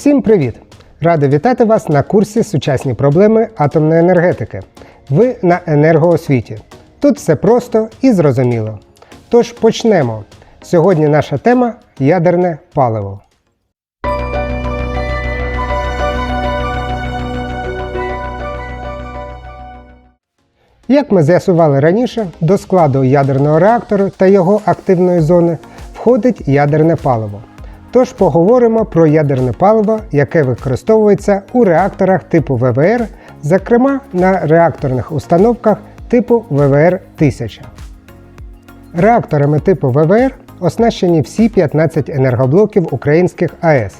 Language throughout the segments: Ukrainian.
Всім привіт! Радий вітати вас на курсі Сучасні проблеми атомної енергетики. Ви на енергоосвіті. Тут все просто і зрозуміло. Тож почнемо. Сьогодні наша тема ядерне паливо. Як ми з'ясували раніше, до складу ядерного реактору та його активної зони входить ядерне паливо. Тож поговоримо про ядерне паливо, яке використовується у реакторах типу ВВР, зокрема на реакторних установках типу ВВР 1000. Реакторами типу ВВР оснащені всі 15 енергоблоків українських АЕС.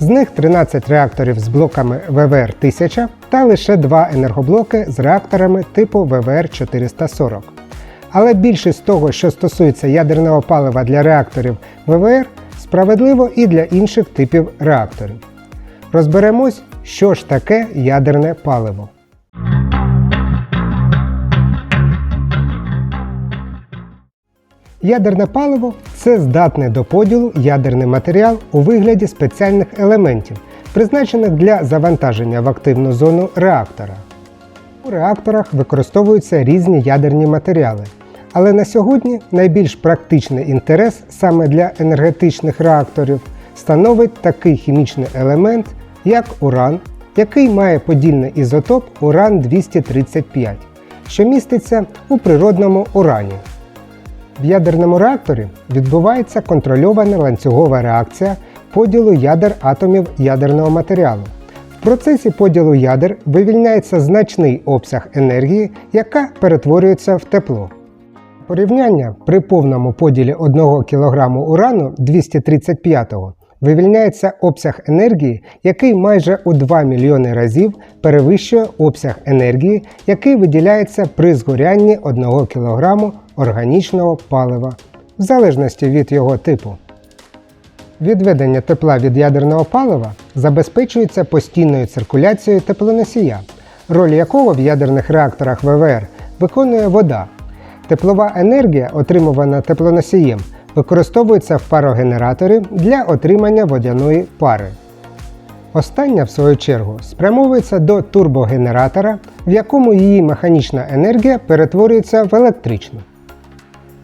З них 13 реакторів з блоками ВВР 1000 та лише 2 енергоблоки з реакторами типу ВВР 440. Але більшість того, що стосується ядерного палива для реакторів ВВР, справедливо і для інших типів реакторів. Розберемось, що ж таке ядерне паливо. Ядерне паливо це здатний до поділу ядерний матеріал у вигляді спеціальних елементів, призначених для завантаження в активну зону реактора. У реакторах використовуються різні ядерні матеріали, але на сьогодні найбільш практичний інтерес саме для енергетичних реакторів становить такий хімічний елемент, як уран, який має подільний ізотоп уран-235, що міститься у природному урані. В ядерному реакторі відбувається контрольована ланцюгова реакція поділу ядер атомів ядерного матеріалу. В процесі поділу ядер вивільняється значний обсяг енергії, яка перетворюється в тепло. Порівняння при повному поділі 1 кг урану 235 вивільняється обсяг енергії, який майже у 2 мільйони разів перевищує обсяг енергії, який виділяється при згорянні 1 кг органічного палива, в залежності від його типу. Відведення тепла від ядерного палива забезпечується постійною циркуляцією теплоносія, роль якого в ядерних реакторах ВВР виконує вода. Теплова енергія, отримувана теплоносієм, використовується в парогенераторі для отримання водяної пари. Остання, в свою чергу, спрямовується до турбогенератора, в якому її механічна енергія перетворюється в електричну.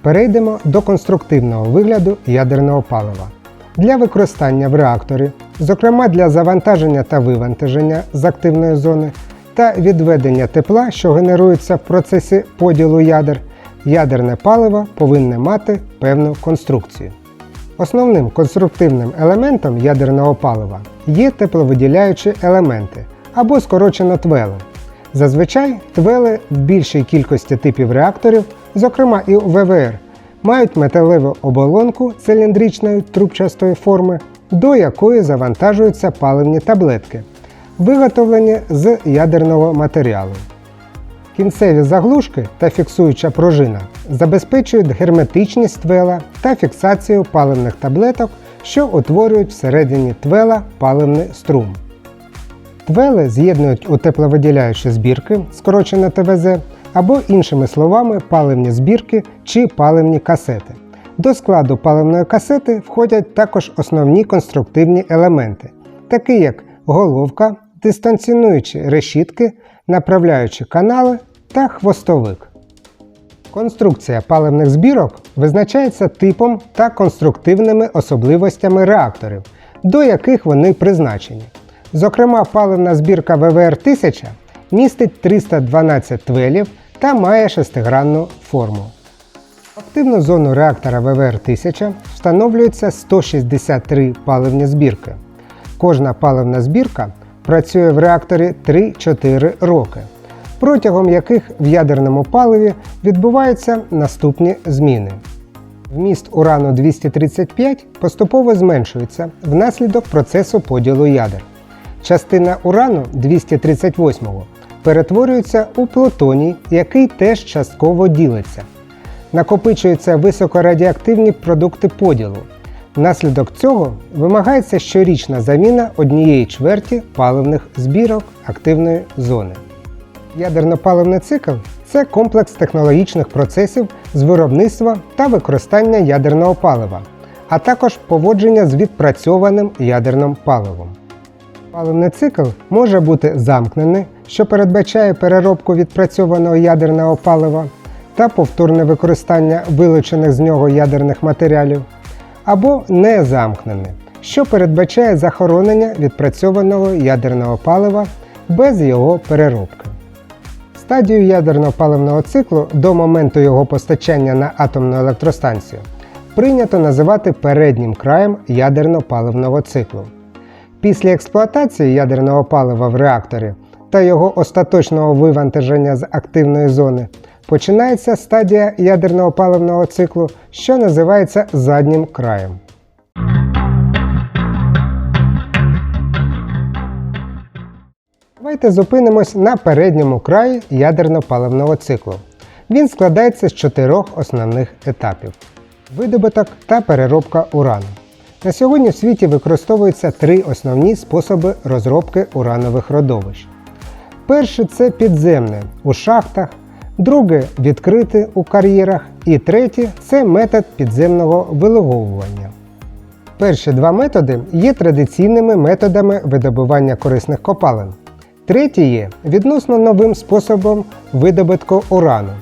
Перейдемо до конструктивного вигляду ядерного палива. Для використання в реакторі, зокрема для завантаження та вивантаження з активної зони та відведення тепла, що генерується в процесі поділу ядер, ядерне паливо повинне мати певну конструкцію. Основним конструктивним елементом ядерного палива є тепловиділяючі елементи або скорочено твели. Зазвичай твели в більшій кількості типів реакторів, зокрема і у ВВР, мають металеву оболонку циліндричної трубчастої форми, до якої завантажуються паливні таблетки, виготовлені з ядерного матеріалу. Кінцеві заглушки та фіксуюча пружина забезпечують герметичність твела та фіксацію паливних таблеток, що утворюють всередині твела паливний струм. Твели з'єднують у тепловиділяючі збірки, скорочено ТВЗ, або, іншими словами, паливні збірки чи паливні касети. До складу паливної касети входять також основні конструктивні елементи, такі як головка, дистанціонуючі решітки, направляючі канали та хвостовик. Конструкція паливних збірок визначається типом та конструктивними особливостями реакторів, до яких вони призначені. Зокрема, паливна збірка ВВР 1000 містить 312 твелів та має шестигранну форму. В активну зону реактора ВВР 1000 встановлюється 163 паливні збірки. Кожна паливна збірка працює в реакторі 3-4 роки, протягом яких в ядерному паливі відбуваються наступні зміни. Вміст урану 235 поступово зменшується внаслідок процесу поділу ядер. Частина урану 238 перетворюється у плутоній, який теж частково ділиться. Накопичуються високорадіоактивні продукти поділу. Внаслідок цього вимагається щорічна заміна однієї чверті паливних збірок активної зони. Ядерно-паливний цикл це комплекс технологічних процесів з виробництва та використання ядерного палива, а також поводження з відпрацьованим ядерним паливом. Паливний цикл може бути замкнений, що передбачає переробку відпрацьованого ядерного палива та повторне використання вилучених з нього ядерних матеріалів, або незамкнений, що передбачає захоронення відпрацьованого ядерного палива без його переробки. Стадію ядерно-паливного циклу до моменту його постачання на атомну електростанцію прийнято називати переднім краєм ядерно-паливного циклу. Після експлуатації ядерного палива в реакторі та його остаточного вивантаження з активної зони починається стадія ядерного паливного циклу, що називається заднім краєм. Давайте зупинимось на передньому краї ядерно-паливного циклу. Він складається з чотирьох основних етапів: видобуток та переробка урану. На сьогодні в світі використовуються три основні способи розробки уранових родовищ. Перший це підземне у шахтах, друге відкрите у кар'єрах і третє це метод підземного вилуговування. Перші два методи є традиційними методами видобування корисних копалин. Третій є відносно новим способом видобутку урану,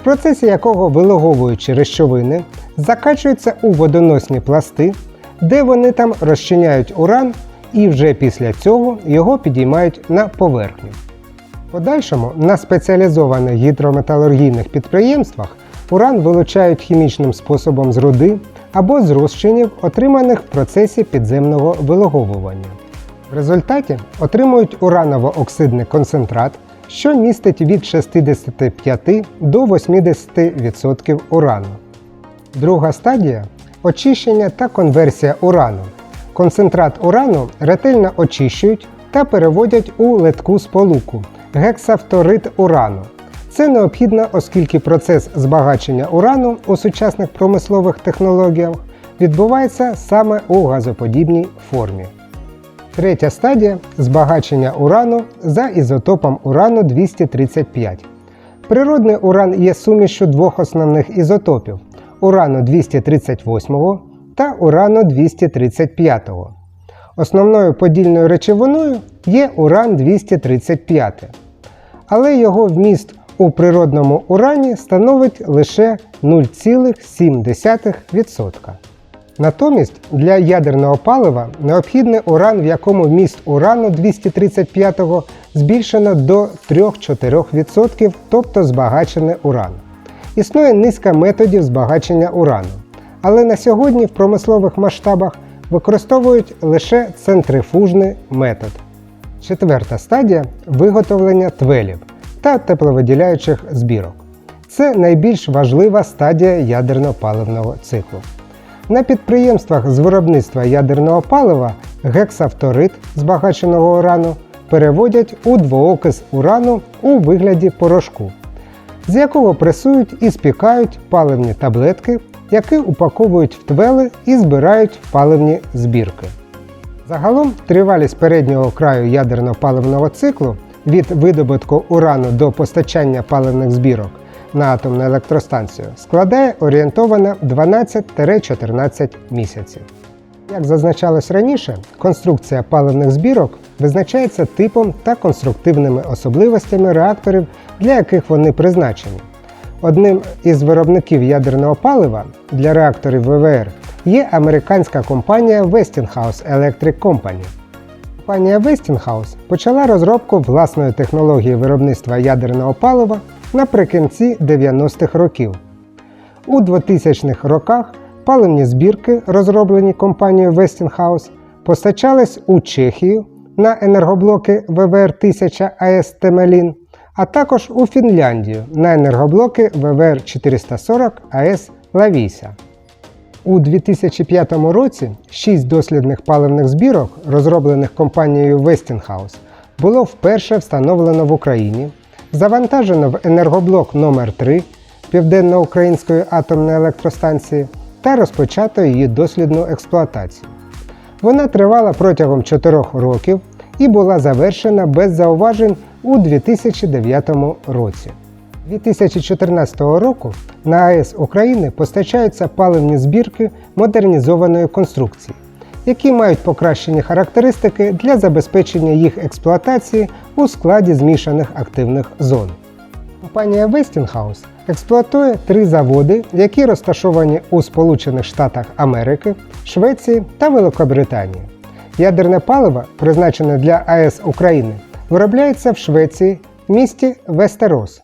в процесі якого вилуговуючі речовини закачуються у водоносні пласти, де вони там розчиняють уран і вже після цього його підіймають на поверхню. Подальшому на спеціалізованих гідрометалургійних підприємствах уран вилучають хімічним способом з руди або з розчинів, отриманих в процесі підземного вилуговування. В результаті отримують ураново-оксидний концентрат, що містить від 65 до 80% урану. Друга стадія очищення та конверсія урану. Концентрат урану ретельно очищують та переводять у литку сполуку гексафторид урану. Це необхідно, оскільки процес збагачення урану у сучасних промислових технологіях відбувається саме у газоподібній формі. Третя стадія збагачення урану за ізотопом урану 235. Природний уран є сумішю двох основних ізотопів урану 238 та урану 235. Основною подільною речовиною є уран 235, але його вміст у природному урані становить лише 0,7%. Натомість для ядерного палива необхідний уран, в якому вміст урану 235 збільшено до 3-4%, тобто збагачений уран. Існує низка методів збагачення урану, але на сьогодні в промислових масштабах використовують лише центрифужний метод. Четверта стадія виготовлення твелів та тепловиділяючих збірок. Це найбільш важлива стадія ядерно-паливного циклу. На підприємствах з виробництва ядерного палива гексафторид збагаченого урану переводять у двоокис урану у вигляді порошку, з якого пресують і спікають паливні таблетки, які упаковують в твели і збирають в паливні збірки. Загалом тривалість переднього краю ядерно-паливного циклу від видобутку урану до постачання паливних збірок на атомну електростанцію складає орієнтовано 12-14 місяців. Як зазначалось раніше, конструкція паливних збірок визначається типом та конструктивними особливостями реакторів, для яких вони призначені. Одним із виробників ядерного палива для реакторів ВВР є американська компанія Westinghouse Electric Company. Компанія Westinghouse почала розробку власної технології виробництва ядерного палива наприкінці 90-х років. У 2000-х роках паливні збірки, розроблені компанією Westinghouse, постачались у Чехію на енергоблоки ВВР-1000 АЕС Темелін, а також у Фінляндію на енергоблоки ВВР-440 АЕС Лавіся. У 2005 році шість дослідних паливних збірок, розроблених компанією Westinghouse, було вперше встановлено в Україні, завантажено в енергоблок номер 3 Південноукраїнської атомної електростанції та розпочато її дослідну експлуатацію. Вона тривала протягом 4 років і була завершена без зауважень у 2009 році. 2014 року на АЕС України постачаються паливні збірки модернізованої конструкції, які мають покращені характеристики для забезпечення їх експлуатації у складі змішаних активних зон. Компанія Westinghouse експлуатує три заводи, які розташовані у Сполучених Штатах Америки, Швеції та Великобританії. Ядерне паливо, призначене для АЕС України, виробляється в Швеції місті Вестерос.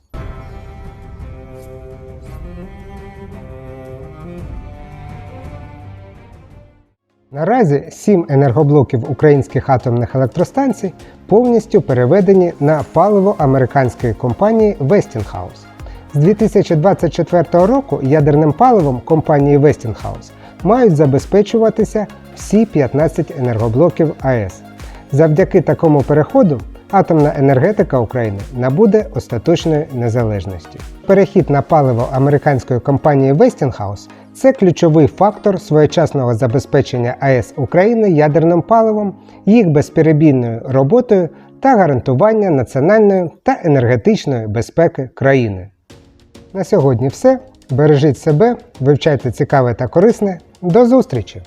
Наразі сім енергоблоків українських атомних електростанцій повністю переведені на паливо американської компанії Westinghouse. З 2024 року ядерним паливом компанії Westinghouse мають забезпечуватися всі 15 енергоблоків АЕС. Завдяки такому переходу атомна енергетика України набуде остаточної незалежності. Перехід на паливо американської компанії Westinghouse – це ключовий фактор своєчасного забезпечення АЕС України ядерним паливом, їх безперебійною роботою та гарантування національної та енергетичної безпеки країни. На сьогодні все. Бережіть себе, вивчайте цікаве та корисне. До зустрічі!